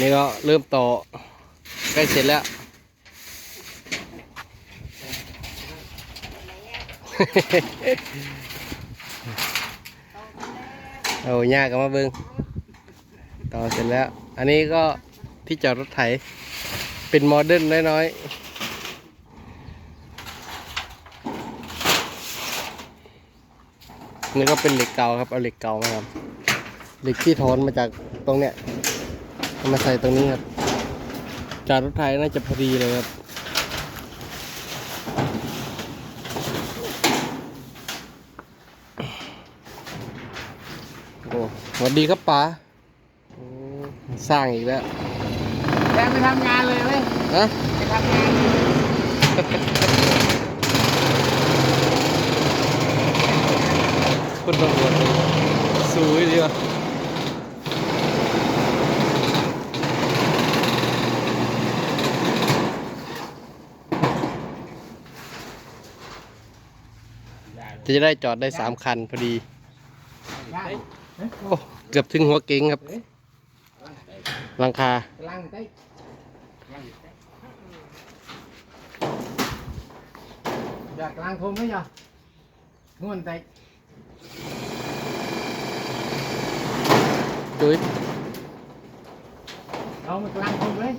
นี่ก็เริ่มต่อใกล้เสร็จแล้วเอายากันมาเบิงต่อเสร็จแล้ว อันนี้ก็ที่จอดรถไถ เป็นโมเดิร์นน้อยๆนี่ก็เป็นเหล็กเก่าครับ เอาเหล็กเก่ามาครับ เหล็กที่ถอนมาจากตรงเนี้ย มาใส่ตรงนี้ครับจอดรถไถน่าจะพอดีเลยครับ โอ้สวัสดีครับป๋าโอ้สร้างอีกแล้วแรงไปทำงานเลยไหมฮะไปทำงานคุณตำรวจสวยดีว่ะ จะได้จอดได้สามคันพอดีได้โอ้เกือบถึงหัวเก๋งครับหลังคากำลังได้อยากกลางทงไหมจ๊ะง่วนใจจุ้ยเอามากลางทงเลย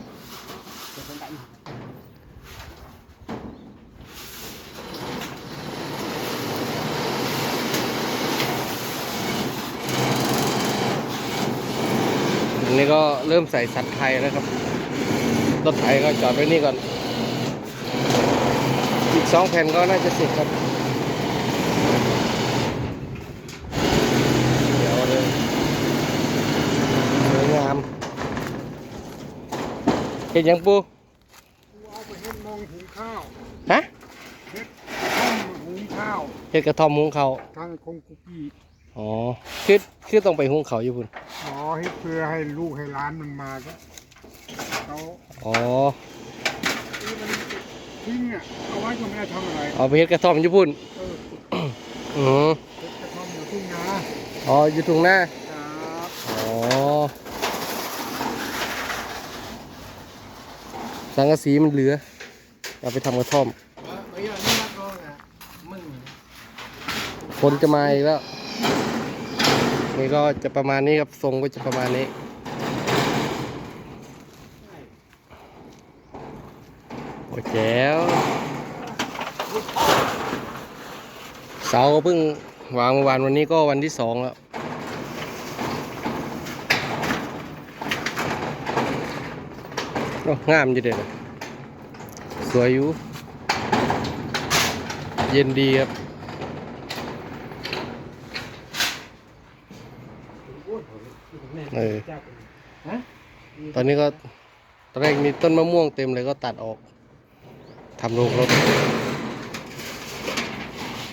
นี้ก็เริ่มใส่สัตว์ไทยแล้วครับ รถไถก็จอดไว้นี่ก่อน อีกสองแผ่นก็น่าจะเสร็จครับ เดี๋ยวเลยสวยงามเห็นยังปูเอาไปเห็นมองหุงข้าวฮะห้องหุงข้าวเห็ดกระท่อมหุงเขาวทางคงกุกี้ อ๋อคือคือต้องไปหุงเขาวอยู่พุ่นอ๋อให้เพื่อให้ลูกให้ร้านมันมาก็เขาอ๋อที่มันทิ้งอะเอาไว้ก็ไม่ได้ทำอะไรเอาไปเห็ดกระท่อมอยู่พุ่นเอออือจะทำอยู่ทุ่งนาอ๋ออยู่ตรงหน้าครับอ๋อสังกะสีมันเหลือ เอาไปทำกระท่อมเอ้ยนี่มาก่อนอะมึงคนจะมาอีกแล้ว นี่ก็จะประมาณนี้ครับทรงก็จะประมาณนี้ โอ้แจ๋วเสาเพิ่งวางเมื่อวานวันนี้ก็วันที่สองแล้วโอ้งามอยู่เด็ดสวยอยู่ เย็นดีครับ เออฮะตอนนี้ก็ตอนแรกมีต้นมะม่วงเต็มเลยก็ตัดออกทำโรงรถ